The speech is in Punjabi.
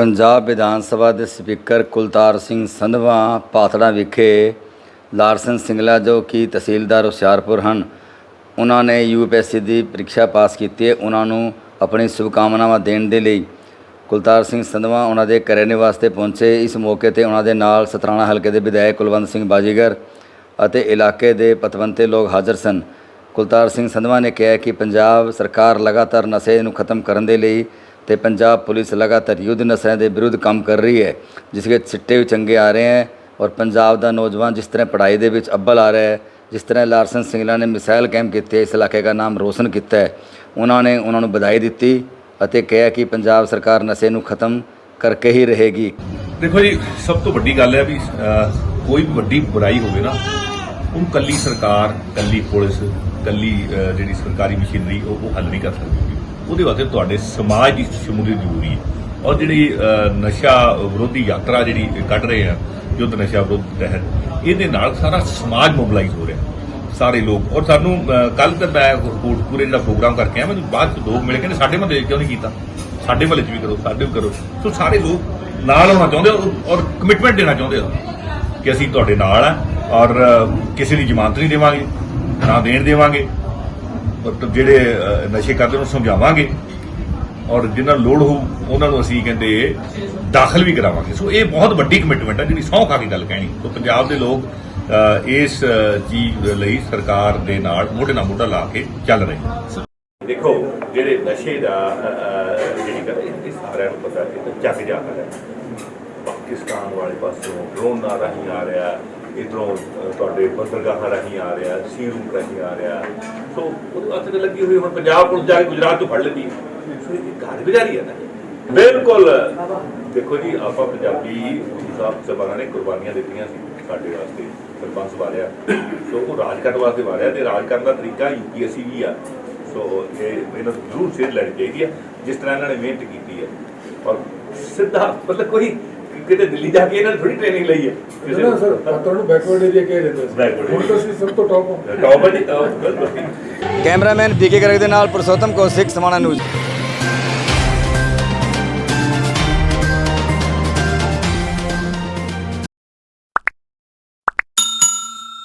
ਪੰਜਾਬ ਵਿਧਾਨ ਸਭਾ ਦੇ ਸਪੀਕਰ ਕੁਲਤਾਰ ਸਿੰਘ ਸੰਧਵਾ ਪਾਤੜਾ ਵਿਖੇ ਲਾਰਸਨ ਸਿੰਗਲਾ ਜੋ ਕਿ ਤਹਿਸੀਲਦਾਰ ਹੁਸ਼ਿਆਰਪੁਰ ਹਨ, ਉਹਨਾਂ ਨੇ ਯੂਪੀਐਸਸੀ ਦੀ ਪ੍ਰੀਖਿਆ ਪਾਸ ਕੀਤੀ ਹੈ। ਉਹਨਾਂ ਨੂੰ ਆਪਣੀ ਸ਼ੁਭਕਾਮਨਾਵਾਂ ਦੇਣ ਦੇ ਲਈ ਕੁਲਤਾਰ ਸਿੰਘ ਸੰਧਵਾ ਉਹਨਾਂ ਦੇ ਘਰੇ ਵਾਸਤੇ ਪਹੁੰਚੇ। ਇਸ ਮੌਕੇ ਤੇ ਉਹਨਾਂ ਦੇ ਨਾਲ ਸਤਰਾਣਾ ਹਲਕੇ ਦੇ ਵਿਧਾਇਕ ਕੁਲਵੰਤ ਸਿੰਘ ਬਾਜੀਗਰ ਅਤੇ ਇਲਾਕੇ ਦੇ ਪਤਵੰਤੇ ਲੋਕ ਹਾਜ਼ਰ ਸਨ। ਕੁਲਤਾਰ ਸਿੰਘ ਸੰਧਵਾ ਨੇ ਕਿਹਾ ਕਿ ਪੰਜਾਬ ਸਰਕਾਰ ਲਗਾਤਾਰ ਨਸ਼ੇ ਨੂੰ ਖਤਮ ਕਰਨ ਦੇ ਲਈ ਤੇ ਪੰਜਾਬ ਪੁਲਿਸ ਲਗਾਤਾਰ ਯੁੱਧ ਨਸ਼ਿਆਂ ਦੇ ਵਿਰੁੱਧ ਕੰਮ ਕਰ ਰਹੀ ਹੈ, ਜਿਸ ਵਿੱਚ ਸਿੱਟੇ ਵੀ ਚੰਗੇ ਆ ਰਹੇ ਹੈ ਔਰ ਪੰਜਾਬ ਦਾ ਨੌਜਵਾਨ ਜਿਸ ਤਰ੍ਹਾਂ ਪੜ੍ਹਾਈ ਦੇ ਵਿੱਚ ਅੱਵਲ ਆ ਰਿਹਾ ਹੈ, ਜਿਸ ਤਰ੍ਹਾਂ ਲਾਰਸਨ ਸਿੰਗਲਾ ਨੇ ਮਿਸਾਈਲ ਕੈਂਪ ਕੀਤੇ, ਇਸ ਇਲਾਕੇ ਦਾ ਨਾਮ ਰੋਸ਼ਨ ਕੀਤਾ ਹੈ। ਉਹਨਾਂ ਨੇ ਉਹਨਾਂ ਨੂੰ ਵਧਾਈ ਦਿੱਤੀ ਅਤੇ ਕਿਹਾ ਕਿ ਪੰਜਾਬ ਸਰਕਾਰ ਨਸ਼ੇ ਨੂੰ ਖਤਮ ਕਰਕੇ ਹੀ ਰਹੇਗੀ। ਦੇਖੋ ਜੀ, ਸਭ ਤੋਂ ਵੱਡੀ ਗੱਲ ਹੈ ਵੀ ਕੋਈ ਵੀ ਵੱਡੀ ਬੁਰਾਈ ਹੋਵੇ ਨਾ ਉਹ ਕੱਲੀ ਸਰਕਾਰ, ਕੱਲੀ ਪੁਲਿਸ, ਕੱਲੀ ਜਿਹੜੀ ਸਰਕਾਰੀ ਮਸ਼ੀਨਰੀ, ਉਹ ਉਹ ਹੱਲ ਨਹੀਂ ਕਰ ਸਕਦੀ। ਉਹਦੇ ਵਾਸਤੇ ਤੁਹਾਡੇ ਸਮਾਜ ਦੀ ਸ਼ਮੂਲੀਅਤ ਜ਼ਰੂਰੀ ਹੈ। ਔਰ ਜਿਹੜੀ ਨਸ਼ਾ ਵਿਰੋਧੀ ਯਾਤਰਾ ਜਿਹੜੀ ਕੱਢ ਰਹੇ ਆ, ਯੁੱਧ ਨਸ਼ਾ ਵਿਰੋਧ ਤਹਿਤ, ਇਹਦੇ ਨਾਲ ਸਾਰਾ ਸਮਾਜ ਮੋਬਿਲਾਈਜ਼ ਹੋ ਰਿਹਾ। ਸਾਰੇ ਲੋਕ, ਔਰ ਸਾਨੂੰ ਕੱਲ ਤੇ ਮੈਂ ਕੋਟਪੂਰੇ ਜਿਹੜਾ ਪ੍ਰੋਗਰਾਮ ਕਰਕੇ ਆ ਮੈਨੂੰ ਬਾਅਦ ਚ ਲੋਕ ਮਿਲੇ, ਕਹਿੰਦੇ ਸਾਡੇ ਮਹੱਲੇ 'ਚ ਕਿਉਂ ਨਹੀਂ ਕੀਤਾ? ਸਾਡੇ ਮਹੱਲੇ 'ਚ ਵੀ ਕਰੋ, ਸਾਡੇ ਵੀ ਕਰੋ। ਸੋ ਸਾਰੇ ਲੋਕ ਨਾਲ ਹੋਣਾ ਚਾਹੁੰਦੇ ਔਰ- ਔਰ ਕਮਿਟਮੈਂਟ ਦੇਣਾ ਚਾਹੁੰਦੇ ਆ ਕਿ ਅਸੀਂ ਤੁਹਾਡੇ ਨਾਲ ਆ, ਔਰ ਕਿਸੇ ਦੀ ਜ਼ਮਾਨਤ ਨਹੀਂ ਦੇਵਾਂਗੇ, ਨਾ ਦੇਣ ਦੇਵਾਂਗੇ। ਮਤਲਬ ਜਿਹੜੇ ਨਸ਼ੇ ਕਰਦੇ ਨੂੰ ਸਮਝਾਵਾਂਗੇ। ਔਰ ਜਿਨ੍ਹਾਂ ਨੂੰ ਲੋੜ ਹੋਊ, ਉਹਨਾਂ ਨੂੰ ਅਸੀਂ ਕਹਿੰਦੇ ਦਾਖਲ ਵੀ ਕਰਾਵਾਂਗੇ। ਸੋ ਇਹ ਬਹੁਤ ਵੱਡੀ ਕਮਿਟਮੈਂਟ ਹੈ ਜਿਹੜੀ ਸਹੁੰ ਖਾ ਕੇ ਗੱਲ ਕਹਿਣੀ। ਸੋ ਪੰਜਾਬ ਦੇ ਲੋਕ ਇਸ ਚੀਜ਼ ਲਈ ਸਰਕਾਰ ਦੇ ਨਾਲ ਮੋਢੇ ਨਾਲ ਮੋਢਾ ਲਾ ਕੇ ਚੱਲ ਰਹੇ ਹਨ ਦੇਖੋ, ਜਿਹੜੇ ਨਸ਼ੇ ਦਾ ਜਿਹੜੀ ਗੱਲ ਇਹ ਸਾਰਿਆਂ ਨੂੰ ਪਤਾ ਹੈ ਕਿ ਜੱਗ ਜਾ ਰਿਹਾ ਪਾਕਿਸਤਾਨ ਵਾਲੇ ਪਾਸੋਂ ਡਰੋਨ ਨਾਲ ਰਾਹੀਂ ਆ ਰਿਹਾ ਇਧਰੋਂ ਤੁਹਾਡੇ ਬੰਦਰਗਾਹਾਂ ਰਾਹੀਂ ਆ ਰਿਹਾ ਸੀਰੂ ਰਾਹੀਂ ਆ ਰਿਹਾ। ਸੋ ਉਹਦੇ ਵਾਸਤੇ ਤਾਂ ਲੱਗੀ ਹੋਈ, ਹੁਣ ਪੰਜਾਬ ਪੁਲਿਸ ਜਾ ਕੇ ਗੁਜਰਾਤ ਤੋਂ ਫੜ ਲੈਂਦੀ ਸੋ, ਇਹ ਘਰ ਹੈ ਨਾ? ਬਿਲਕੁਲ। ਦੇਖੋ ਜੀ, ਆਪਾਂ ਪੰਜਾਬੀ ਸਾਹਿਬ ਸਭਾਵਾਂ ਨੇ ਕੁਰਬਾਨੀਆਂ ਦਿੱਤੀਆਂ ਸੀ ਸਾਡੇ ਵਾਸਤੇ, ਸਰਪੰਚ ਵਾਰਿਆ ਸੋ, ਉਹ ਰਾਜ ਕਰਨ ਵਾਸਤੇ ਵਾਰਿਆ ਤੇ ਰਾਜ ਕਰਨ ਦਾ ਤਰੀਕਾ ਯੂਪੀਐਸਸੀ ਵੀ ਆ। ਸੋ, ਇਹ, ਇਹਨਾਂ ਨੂੰ ਜ਼ਰੂਰ ਸੇਧ ਲੈਣੀ ਚਾਹੀਦੀ ਹੈ, ਜਿਸ ਤਰ੍ਹਾਂ ਇਹਨਾਂ ਨੇ ਮਿਹਨਤ ਕੀਤੀ ਹੈ। ਔਰ ਸਿੱਧਾ, ਮਤਲਬ ਕੋਈ ਕਿਤੇ ਦਿੱਲੀ ਜਾ ਕੇ ਇਹਨਾਂ ਨੇ ਥੋੜੀ ਟ੍ਰੇਨਿੰਗ ਲਈ ਹੈ। ਕਿਸੇ ਨਾ ਸਰ ਪਾਤੜ ਨੂੰ ਬੈਕਵਰਡ ਏਰੀਆ ਕਹਿ ਦਿੰਦੇ ਸੀ Backward ਹੁਣ ਤਾਂ ਅਸੀਂ ਸਭ ਤੋਂ ਟੌਪ ਹੋ ਟੌਪ ਹੈ ਜੀ ਕੈਮਰਾਮੈਨ ਬੀਕੇ ਗਰਗ ਦੇ ਨਾਲ ਪੁਰਸ਼ੋਤਮ ਕੌਸ਼ਿਕ ਸਮਾਣਾ ਨਿਊਜ਼